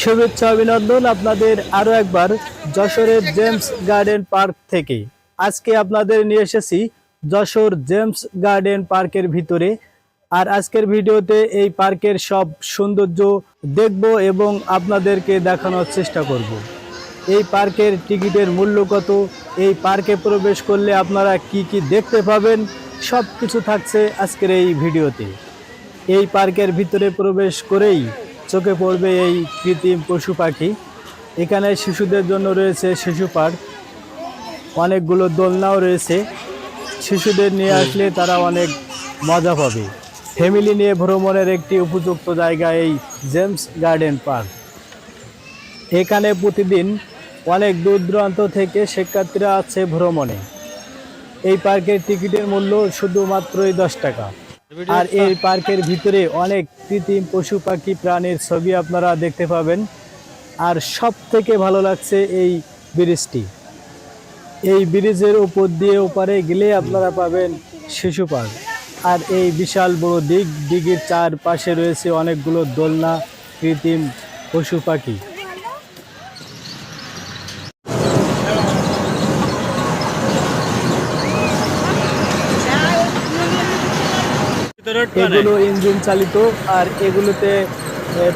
শুভেচ্ছা অভিনন্দন আপনাদের আরও একবার যশোরের জেমস গার্ডেন পার্ক থেকে। আজকে আপনাদের নিয়ে এসেছি যশোর জেমস গার্ডেন পার্কের ভিতরে। আর আজকের ভিডিওতে এই পার্কের সব সৌন্দর্য দেখব এবং আপনাদেরকে দেখানোর চেষ্টা করব। এই পার্কের টিকিটের মূল্য কত? এই পার্কে প্রবেশ করলে আপনারা কি কি দেখতে পাবেন? সব কিছু থাকছে আজকের এই ভিডিওতে। এই পার্কের ভিতরে প্রবেশ করেই চোখে পড়বে এই কৃত্রিম পশু পাখি। এখানে শিশুদের জন্য রয়েছে শিশু পার্ক। অনেকগুলো দোলনাও রয়েছে। শিশুদের নিয়ে আসলে তারা অনেক মজা পাবে। ফ্যামিলি নিয়ে ভ্রমণের একটি উপযুক্ত জায়গা এই জেমস গার্ডেন পার্ক। এখানে প্রতিদিন অনেক দূর দূরান্ত থেকে শিক্ষার্থীরা আছে ভ্রমণে। এই পার্কের টিকিটের মূল্য শুধুমাত্রই দশ টাকা। আর এই পার্কের ভিতরে অনেক কৃত্রিম পশু পাখি প্রাণীর ছবি আপনারা দেখতে পাবেন। আর সব থেকে ভালো লাগছে এই ব্রিজটি। এই ব্রিজের উপর দিয়ে ওপারে গেলে আপনারা পাবেন শিশু পার্ক। আর এই বিশাল বড় দিক দিঘির চারপাশে রয়েছে অনেকগুলো দোলনা কৃত্রিম পশু পাখি। এগুলো ইঞ্জিন চালিত আর এগুলোতে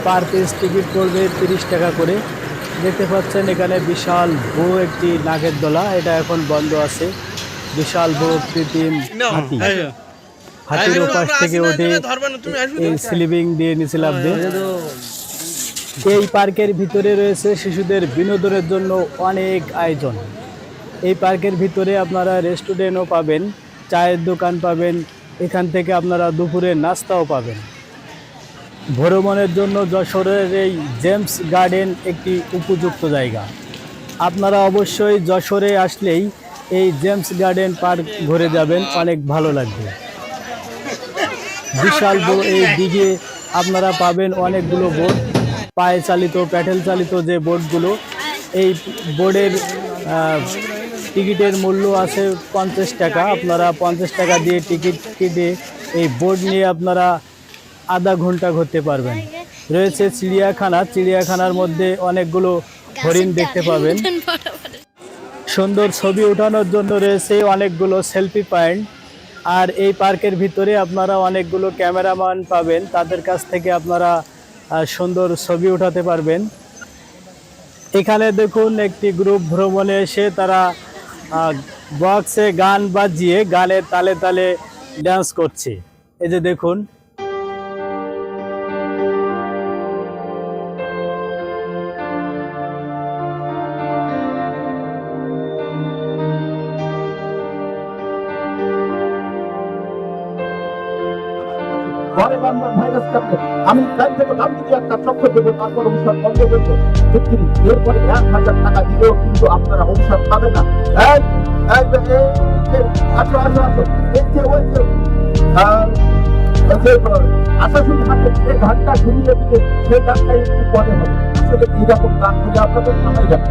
পার পিস টিকিট পড়বে তিরিশ টাকা করে। দেখতে পাচ্ছেন এখানে বিশাল বড় একটি নাগের দোলা। এটা এখন বন্ধ আছে। বিশাল বড় কৃত্রিম হাতি। হাতির ওপাশ থেকে এই স্লিপিং দিয়ে নিচে লাভবে এই পার্কের ভিতরে রয়েছে শিশুদের বিনোদনের জন্য অনেক আয়োজন। এই পার্কের ভিতরে আপনারা রেস্টুরেন্টও পাবেন চায়ের দোকান পাবেন এখান থেকে আপনারা দুপুরে নাস্তাও পাবেন। ভ্রমণের জন্য যশোরের এই জেমস গার্ডেন একটি উপযুক্ত জায়গা। আপনারা অবশ্যই যশোরে আসলেই এই জেমস গার্ডেন পার্ক ঘুরে যাবেন, অনেক ভালো লাগবে। বিশাল এই দিকে আপনারা পাবেন অনেকগুলো বোট, পায়ে চালিত, প্যাটেল চালিত যে বোটগুলো, এই বোর্ডের টিকিটের মূল্য আছে পঞ্চাশ টাকা। আপনারা পঞ্চাশ টাকা দিয়ে টিকিট কেটে এই বোর্ড নিয়ে আপনারা আধা ঘণ্টা ঘুরতে পারবেন। রয়েছে চিড়িয়াখানা। চিড়িয়াখানার মধ্যে অনেকগুলো হরিণ দেখতে পাবেন। সুন্দর ছবি ওঠানোর জন্য রয়েছে অনেকগুলো সেলফি পয়েন্ট। আর এই পার্কের ভিতরে আপনারা অনেকগুলো ক্যামেরাম্যান পাবেন। তাদের কাছ থেকে আপনারা সুন্দর ছবি উঠাতে পারবেন। এখানে দেখুন একটি গ্রুপ ভ্রমণে এসে তারা বক্সে গান বাজিয়ে গানের তালে তালে ডান্স করছে। এই যে দেখুন। ভাইরাস আমি তাই থেকে দাম দিয়ে একটা চক্র দেবো তারপর ঔষধ বন্ধ করব। এরপরে এক হাজার টাকা দিলেও কিন্তু আপনারা ঔষধ পাবেন না। এই, আসো আসো আসো। এই যে আপনাদের মাথায় যাবে।